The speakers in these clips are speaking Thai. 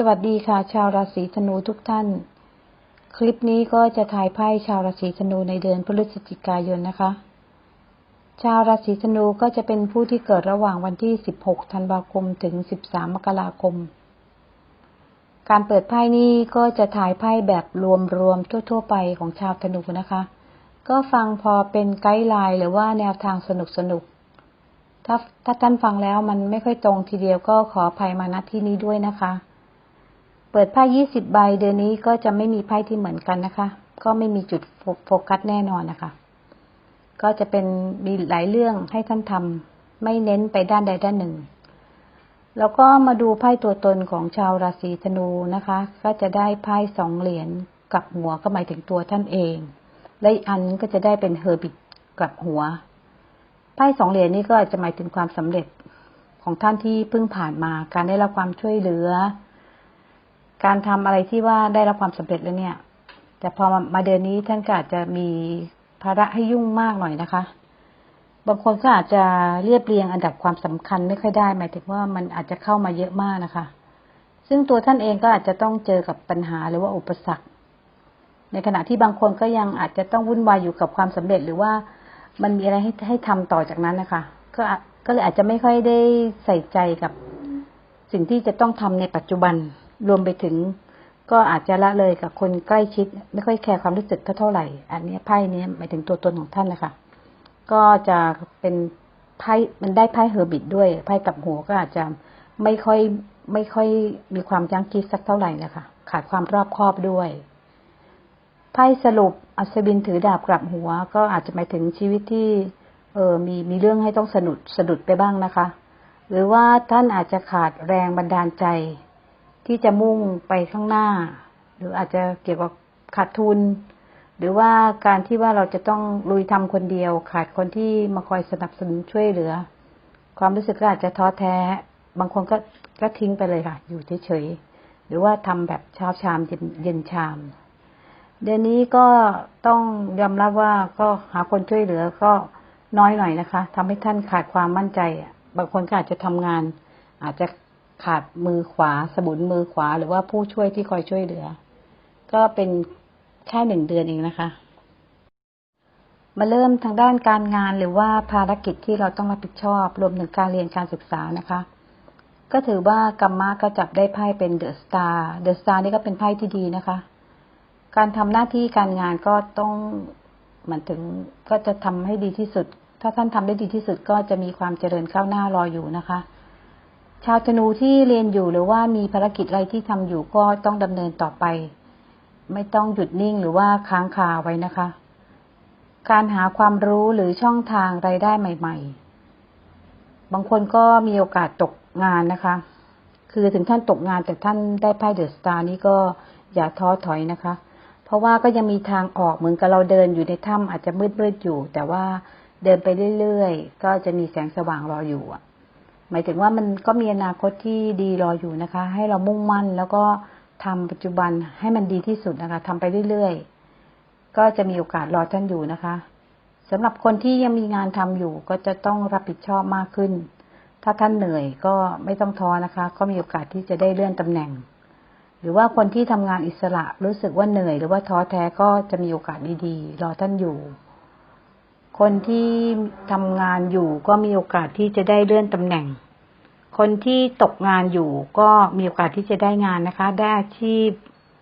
สวัสดีค่ะ ชาวราศีธนูทุกท่าน คลิปนี้ก็จะถ่ายไพ่ชาวราศีธนูในเดือนพฤศจิกายนนะคะ ชาวราศีธนูก็จะเป็นผู้ที่เกิดระหว่างวันที่ 16 ธันวาคมถึง 13 มกราคม การเปิดไพ่นี้ก็จะถ่ายไพ่แบบรวมๆทั่ว ๆ ไปของชาวธนูนะคะ ก็ฟังพอเป็นไกด์ไลน์หรือว่าแนวทางสนุกๆถ้าถ้าท่านฟังแล้วมันไม่ค่อยตรงทีเดียวก็ขออภัยมาณที่นี้ด้วยนะคะ ปิดไพ่ยี่สิบใบเดือนนี้ก็จะไม่มีไพ่ที่เหมือนกันนะคะ ก็ไม่มีจุดโฟโฟกัสแน่นอนนะคะ ก็จะเป็นมีหลายเรื่องให้ท่านทำไม่เน้นไปด้านใดด้านหนึ่ง แล้วก็มาดูไพ่ตัวตนของชาวราศีธนูนะคะ ก็จะได้ไพ่สองเหรียญกับหัวก็หมายถึงตัวท่านเอง และอีกอันก็จะได้เป็นเฮอร์บิทกับหัว ไพ่สองเหรียญนี้ก็จจะหมายถึงความสำเร็จของท่านที่เพิ่งผ่านมา การได้รับความช่วยเหลือ การทำอะไรที่ว่าได้รับความสำเร็จแล้วเนี่ย แต่พอมาเดือนนี้ท่านก็อาจจะมีภาระให้ยุ่งมากหน่อยนะคะ บางคนก็อาจจะเรียบเรียงอันดับความสำคัญไม่ค่อยได้ หมายถึงว่ามันอาจจะเข้ามาเยอะมากนะคะ ซึ่งตัวท่านเองก็อาจจะต้องเจอกับปัญหาหรือว่าอุปสรรค ในขณะที่บางคนก็ยังอาจจะต้องวุ่นวายอยู่กับความสำเร็จหรือว่ามันมีอะไรให้ให้ทำต่อจากนั้นนะคะ ก็ก็เลยอาจจะไม่ค่อยได้ใส่ใจกับสิ่งที่จะต้องทำในปัจจุบัน รวมไปถึง ก็อาจจะละเลยกับคนใกล้ชิด ไม่ค่อยแคร์ความรู้สึกเท่าไหร่ อันนี้ไพ่นี้หมายถึงตัวตนของท่านนะคะก็จะเป็นไพ่มันได้ไพ่เฮอร์บิทด้วยไพ่กับหัวก็อาจจะไม่ค่อยไม่ค่อยมีความยั้งคิดสักเท่าไหร่นะคะขาดความรอบคอบด้วยไพ่สรุปอัศวินถือดาบกลับหัว ก็อาจจะหมายถึงชีวิตที่ เออมีมีเรื่องให้ต้องสนุดสะดุดไปบ้างนะคะ หรือว่าท่านอาจจะขาดแรงบันดาลใจ ที่จะมุ่งไปข้างหน้า หรืออาจจะเกี่ยวกับขาดทุน หรือว่าการที่ว่าเราจะต้องลุยทำคนเดียว ขาดคนที่มาคอยสนับสนุนช่วยเหลือ ความรู้สึกก็อาจจะท้อแท้ บางคนก็ก็ทิ้งไปเลยค่ะ อยู่เฉยๆหรือว่าทำแบบเช้าชามเย็นเย็นชามเดือนนี้ก็ต้องยอมรับว่าก็หาคนช่วยเหลือก็น้อยหน่อยนะคะทำให้ท่านขาดความมั่นใจบางคนก็อาจจะทำงาน อาจจะ ขาดมือขวาสมุนมือขวา หรือว่าผู้ช่วยที่คอยช่วยเหลือ ก็เป็นแค่หนึ่งเดือนเองนะคะ มาเริ่มทางด้านการงานหรือว่าภารกิจที่เราต้องรับผิดชอบ รวมถึงการเรียนการศึกษานะคะ ก็ถือว่ากรรมะก็จับได้ไพ่เป็นเดอะสตาร์เดอะสตาร์นี่ก็เป็นไพ่ที่ดีนะคะ การทำหน้าที่การงานก็ต้องเหมือนถึงก็จะทำให้ดีที่สุด ถ้าท่านทำได้ดีที่สุดก็จะมีความเจริญก้าวหน้ารออยู่นะคะ ชาวธนูที่เรียนอยู่หรือว่ามีภารกิจอะไรที่ทำอยู่ก็ต้องดำเนินต่อไป ไม่ต้องหยุดนิ่งหรือว่าค้างคาไว้นะคะ การหาความรู้หรือช่องทางรายได้ใหม่ ๆ บางคนก็มีโอกาสตกงานนะคะ คือถึงท่านตกงานแต่ท่านได้ไพ่เดอะสตาร์นี้ก็อย่าท้อถอยนะคะ เพราะว่าก็ยังมีทางออกเหมือนกับเราเดินอยู่ในถ้ำอาจจะมืดๆอยู่ แต่ว่าเดินไปเรื่อยๆ ก็จะมีแสงสว่างรออยู่อะ หมายถึงว่ามันก็มีอนาคตที่ดีรออยู่นะคะ ให้เรามุ่งมั่น แล้วก็ทำปัจจุบันให้มันดีที่สุดนะคะทำไปเรื่อยๆ ก็จะมีโอกาสรอท่านอยู่นะคะสำหรับคนที่ยังมีงานทำอยู่ ก็จะต้องรับผิดชอบมากขึ้น ถ้าท่านเหนื่อยก็ไม่ต้องท้อนะคะ ก็มีโอกาสที่จะได้เลื่อนตำแหน่ง หรือว่าคนที่ทำงานอิสระรู้สึกว่าเหนื่อย หรือว่าท้อแท้ก็จะมีโอกาสดีๆ รอท่านอยู่ คนที่ทำงานอยู่ก็มีโอกาสที่จะได้เลื่อนตำแหน่ง คนที่ตกงานอยู่ก็มีโอกาสที่จะได้งานนะคะ ได้อาชีพ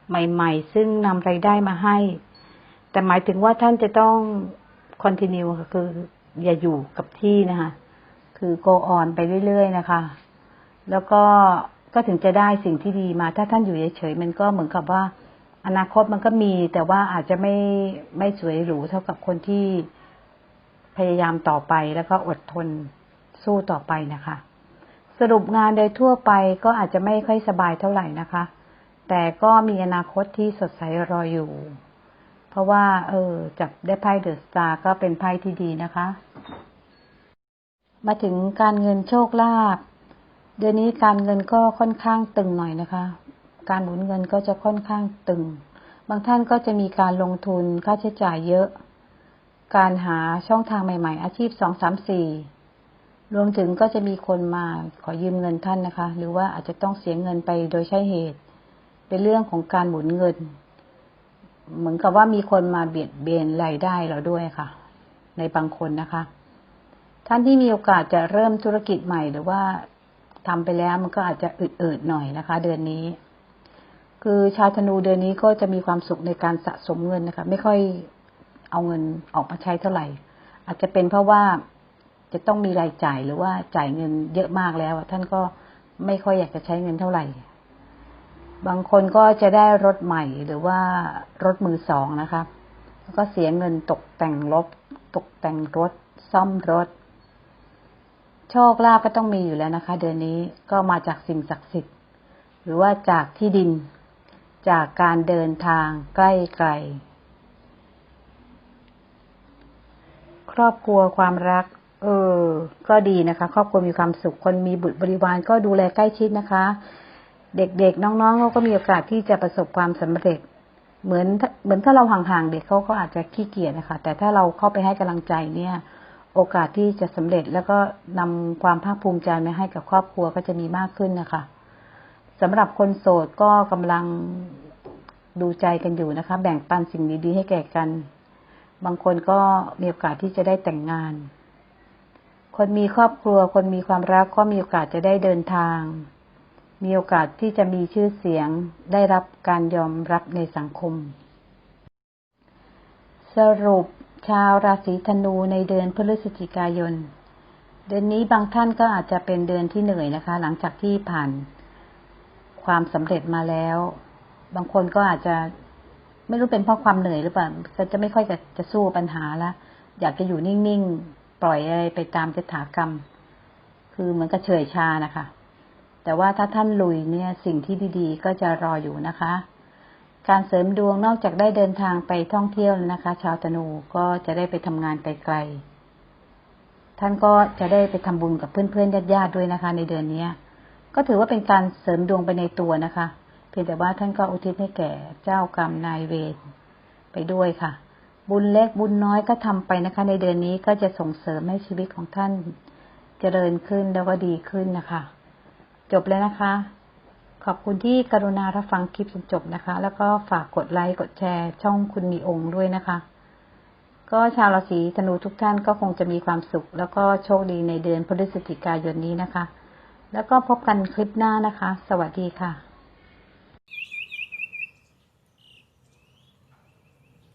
ใหม่ ๆ ซึ่งนำไรายได้มาให้ แต่หมายถึงว่าท่านจะต้อง continue ค่ะคืออย่าอยู่กับที่นะคะ คือ go on ไปเรื่อยๆนะคะ แล้วก็ก็ถึงจะได้สิ่งที่ดีมา ถ้าท่านอยู่เฉยๆมันก็เหมือนกับว่า อนาคตมันก็มี แต่ว่าอาจจะไม่ไม่สวยหรูเท่ากับคนที่ พยายามต่อไปแล้วก็อดทนสู้ต่อไปนะคะ สรุปงานโดยทั่วไปก็อาจจะไม่ค่อยสบายเท่าไหร่นะคะ แต่ก็มีอนาคตที่สดใสรออยู่ เพราะว่า เออ จับได้ไพ่เดอะสตาร์ก็เป็นไพ่ที่ดีนะคะ มาถึงการเงินโชคลาภเดือนนี้การเงินก็ค่อนข้างตึงหน่อยนะคะ การหมุนเงินก็จะค่อนข้างตึง บางท่านก็จะมีการลงทุนค่าใช้จ่ายเยอะ การหาช่องทางใหม่ ๆ อาชีพสองสามสี่รวมถึงก็จะมีคนมาขอยืมเงินท่านนะคะ หรือว่าอาจจะต้องเสียเงินไปโดยใช่เหตุ เป็นเรื่องของการหมุนเงิน เหมือนกับว่ามีคนมาเบียดเบียนรายได้เราด้วยค่ะ ในบางคนนะคะ ท่านที่มีโอกาสจะเริ่มธุรกิจใหม่ หรือว่าทำไปแล้วมันก็อาจจะอืดๆหน่อยนะคะ เดือนนี้ คือชาวธนูเดือนนี้ก็จะมีความสุขในการสะสมเงินนะคะ ไม่ค่อย เอาเงินออกมาใช้เท่าไหร่ อาจจะเป็นเพราะว่าจะต้องมีรายจ่ายหรือว่าจ่ายเงินเยอะมากแล้วท่านก็ไม่ค่อยอยากจะใช้เงินเท่าไหร่ บางคนก็จะได้รถใหม่หรือว่ารถมือสองนะคะแล้วก็เสียเงินตกแต่งรถตกแต่งรถ ซ่อมรถ โชคลาภก็ต้องมีอยู่แล้วนะคะ เดือนนี้ก็มาจากสิ่งศักดิ์สิทธิ์ หรือว่าจากที่ดิน จากการเดินทางใกล้ไกล ครอบครัวความรัก เออ ก็ดีนะคะ ครอบครัวมีความสุข คนมีบุตรบริวารก็ดูแลใกล้ชิดนะคะ เด็กๆ น้องๆเขาก็มีโอกาสที่จะประสบความสำเร็จ เหมือนเหมือนถ้าเราห่างๆเด็กเขาก็อาจจะขี้เกียจนะคะ แต่ถ้าเราเข้าไปให้กำลังใจเนี่ย โอกาสที่จะสำเร็จแล้วก็นำความภาคภูมิใจมาให้กับครอบครัวก็จะมีมากขึ้นนะคะสำหรับคนโสดก็กำลังดูใจกันอยู่นะคะ แบ่งปันสิ่งดีๆให้แก่กัน บางคนก็มีโอกาสที่จะได้แต่งงาน คนมีครอบครัว คนมีความรักก็มีโอกาสจะได้เดินทาง มีโอกาสที่จะมีชื่อเสียง ได้รับการยอมรับในสังคม สรุปชาวราศีธนูในเดือนพฤศจิกายน เดือนนี้บางท่านก็อาจจะเป็นเดือนที่เหนื่อยนะคะ หลังจากที่ผ่านความสำเร็จมาแล้ว บางคนก็อาจจะ ไม่รู้เป็นเพราะความเหนื่อยหรือเปล่าก็จะไม่ค่อยจะจะสู้ปัญหาละอยากจะอยู่นิ่งๆ ปล่อยอะไรไปตามยถากรรม คือเหมือนกับเฉยชานะคะ แต่ว่าถ้าท่านลุยเนี่ยสิ่งที่ดีๆ ก็จะรออยู่นะคะ การเสริมดวงนอกจากได้เดินทางไปท่องเที่ยวนะคะ ชาวธนูก็จะได้ไปทำงานไกลๆท่านก็จะได้ไปทำบุญกับเพื่อนๆญาติๆด้วยนะคะ ในเดือนนี้ก็ถือว่าเป็นการเสริมดวงไปในตัวนะคะ พียงแต่ว่าท่านก็อุทิศให้แก่เจ้ากรรมนายเวรไปด้วยค่ะ บุญเล็กบุญน้อยก็ทำไปนะคะ ในเดือนนี้ก็จะส่งเสริมให้ชีวิตของท่านเจริญขึ้นแล้วก็ดีขึ้นนะคะ จบแล้วนะคะ ขอบคุณที่กรุณารับฟังคลิปจนจบนะคะ แล้วก็ฝากกดไลค์กดแชร์ ช่องคุณมีองค์ด้วยนะคะ ก็ชาวราศีธนูทุกท่านก็คงจะมีความสุข แล้วก็โชคดีในเดือนพฤศจิกายนนี้นะคะ แล้วก็พบกันคลิปหน้านะคะ สวัสดีค่ะ